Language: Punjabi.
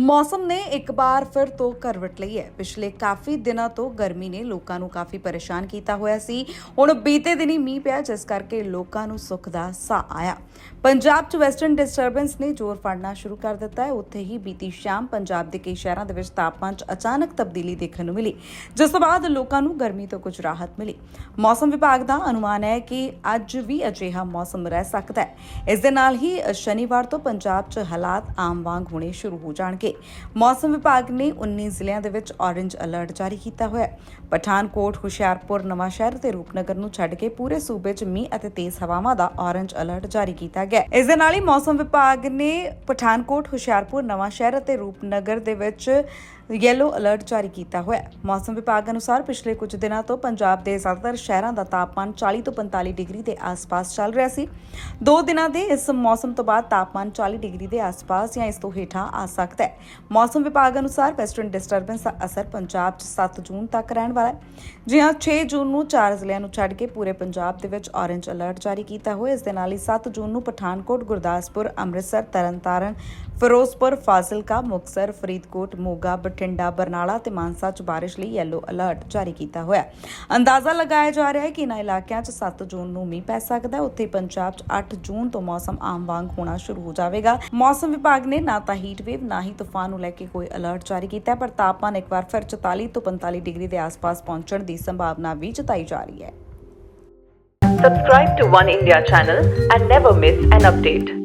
ਮੌਸਮ ਨੇ ਇੱਕ ਵਾਰ ਫਿਰ ਤੋਂ ਕਰਵਟ ਲਈ ਹੈ। ਪਿਛਲੇ ਕਾਫੀ ਦਿਨਾਂ ਤੋਂ ਗਰਮੀ ਨੇ ਲੋਕਾਂ ਨੂੰ ਕਾਫੀ ਪਰੇਸ਼ਾਨ ਕੀਤਾ ਹੋਇਆ ਸੀ। ਹੁਣ ਬੀਤੇ ਦਿਨੀ ਮੀਂਹ ਪਿਆ, ਜਿਸ ਕਰਕੇ ਲੋਕਾਂ ਨੂੰ ਸੁੱਖ ਦਾ ਸਾਹ ਆਇਆ। ਪੰਜਾਬ 'ਚ ਵੈਸਟਰਨ ਡਿਸਟਰਬੈਂਸ ਨੇ ਜ਼ੋਰ ਫੜਨਾ ਸ਼ੁਰੂ ਕਰ ਦਿੱਤਾ ਹੈ। ਉੱਥੇ ਹੀ ਬੀਤੀ ਸ਼ਾਮ ਪੰਜਾਬ ਦੇ ਕਈ ਸ਼ਹਿਰਾਂ ਦੇ ਵਿੱਚ ਤਾਪਮਾਨ 'ਚ ਅਚਾਨਕ ਤਬਦੀਲੀ ਦੇਖਣ ਨੂੰ ਮਿਲੀ। ਜਿਸ ਤੋਂ ਬਾਅਦ ਲੋਕਾਂ ਨੂੰ ਗਰਮੀ ਤੋਂ ਕੁਝ ਰਾਹਤ ਮਿਲੀ। ਮੌਸਮ ਵਿਭਾਗ ਦਾ ਅਨੁਮਾਨ ਹੈ ਕਿ ਅੱਜ ਵੀ ਅਜਿਹਾ ਮੌਸਮ ਰਹਿ ਸਕਦਾ ਹੈ। ਇਸ ਦੇ ਨਾਲ ਹੀ ਸ਼ਨੀਵਾਰ ਤੋਂ ਪੰਜਾਬ 'ਚ ਹਾਲਾਤ ਆਮ ਵਾਂਗ ਹੋਣੇ ਸ਼ੁਰੂ ਹੋ ਜਾਣਗੇ। ਮੌਸਮ ਵਿਭਾਗ ਨੇ 19 ਜ਼ਿਲ੍ਹਿਆਂ ਦੇ ਵਿੱਚ ਔਰੇਂਜ ਅਲਰਟ ਜਾਰੀ ਕੀਤਾ ਹੋਇਆ ਹੈ ਪਠਾਨਕੋਟ, ਹੁਸ਼ਿਆਰਪੁਰ, ਨਵਾਂਸ਼ਹਿਰ ਤੇ ਰੂਪਨਗਰ ਨੂੰ ਛੱਡ ਕੇ ਪੂਰੇ ਸੂਬੇ 'ਚ ਮੀਂਹ ਅਤੇ ਤੇਜ਼ ਹਵਾਵਾਂ ਦਾ ਔਰੇਂਜ ਅਲਰਟ ਜਾਰੀ ਕੀਤਾ ਗਿਆ ਹੈ। ਇਸ ਦੇ ਨਾਲ ਹੀ ਮੌਸਮ ਵਿਭਾਗ ਨੇ ਪਠਾਨਕੋਟ, ਹੁਸ਼ਿਆਰਪੁਰ, ਨਵਾਂਸ਼ਹਿਰ ਅਤੇ ਰੂਪਨਗਰ ਦੇ ਵਿੱਚ ਯੈਲੋ ਅਲਰਟ ਜਾਰੀ ਕੀਤਾ ਹੋਇਆ ਹੈ। ਮੌਸਮ ਵਿਭਾਗ ਅਨੁਸਾਰ ਪਿਛਲੇ ਕੁਝ ਦਿਨਾਂ ਤੋਂ ਪੰਜਾਬ ਦੇ ਜ਼ਿਆਦਾਤਰ ਸ਼ਹਿਰਾਂ ਦਾ ਤਾਪਮਾਨ 40 ਤੋਂ 45 ਡਿਗਰੀ ਦੇ ਆਸ-ਪਾਸ ਚੱਲ ਰਿਹਾ ਸੀ। ਦੋ ਦਿਨਾਂ ਦੇ ਇਸ ਮੌਸਮ ਤੋਂ ਬਾਅਦ ਤਾਪਮਾਨ 40 ਡਿਗਰੀ ਦੇ ਆਸ-ਪਾਸ ਜਾਂ ਇਸ ਤੋਂ ਹੇਠਾਂ ਆ ਸਕਦਾ ਹੈ। ਮੌਸਮ ਵਿਭਾਗ ਅਨੁਸਾਰ ਵੈਸਟਰਨ ਡਿਸਟਰਬੈਂਸ ਦਾ ਅਸਰ ਪੰਜਾਬ 'ਚ 7 ਜੂਨ ਤੱਕ ਰਹਿਣ ਵਾਲਾ ਹੈ। ਜੀ 6 ਜੂਨ ਨੂੰ ਚਾਰ ਜ਼ਿਲ੍ਹਿਆਂ ਨੂੰ ਛੱਡ ਕੇ ਪੂਰੇ ਪੰਜਾਬ ਦੇ ਵਿੱਚ ਔਰੇਂਜ ਅਲਰਟ ਜਾਰੀ ਕੀਤਾ ਹੋਇਆ ਇਸ ਦੇ ਨਾਲ ਹੀ 7 ਜੂਨ ਨੂੰ ਪਠਾਨਕੋਟ, ਗੁਰਦਾਸਪੁਰ, ਅੰਮ੍ਰਿਤਸਰ, ਤਰਨਤਾਰਨ ਫਿਰੋਜ਼ਪੁਰ ਫਾਜ਼ਿਲਕਾ, ਮੁਕਤਸਰ, ਫਰੀਦਕੋਟ, ਮੋਗਾ, ਬਠਿੰਡਾ, ਬਰਨਾਲਾ ਤੇ ਮਾਨਸਾ 'ਚ ਬਾਰਿਸ਼ ਲਈ ਯੈਲੋ ਅਲਰਟ ਜਾਰੀ ਕੀਤਾ ਹੋਇਆ ਅੰਦਾਜ਼ਾ ਲਗਾਇਆ ਜਾ ਰਿਹਾ ਹੈ ਕਿ ਇਨ੍ਹਾਂ ਇਲਾਕਿਆਂ 'ਚ 7 ਜੂਨ ਨੂੰ ਮੀਂਹ ਪੈ ਸਕਦਾ ਹੈ। ਉੱਥੇ ਪੰਜਾਬ 'ਚ 8 ਜੂਨ ਤੋਂ ਮੌਸਮ ਆਮ ਵਾਂਗ ਹੋਣਾ ਸ਼ੁਰੂ ਹੋ ਜਾਵੇਗਾ। ਮੌਸਮ ਵਿਭਾਗ ਨੇ ਨਾ ਤਾਂ ਹੀਟ ਵੇਵ ਨਾ ਹੀ ਤੂਫਾਨ ਨੂੰ ਲੈ ਕੇ ਕੋਈ ਅਲਰਟ ਜਾਰੀ ਕੀਤਾ ਪਰ ਤਾਪਮਾਨ ਇੱਕ ਵਾਰ ਫਿਰ 44 ਤੋਂ 45 ਡਿਗਰੀ ਦੇ ਆਸ-ਪਾਸ ਪਹੁੰਚਣ ਦੀ ਸੰਭਾਵਨਾ ਵੀ ਜਤਾਈ ਜਾ ਰਹੀ ਹੈ। Subscribe to One India channel and never miss an update.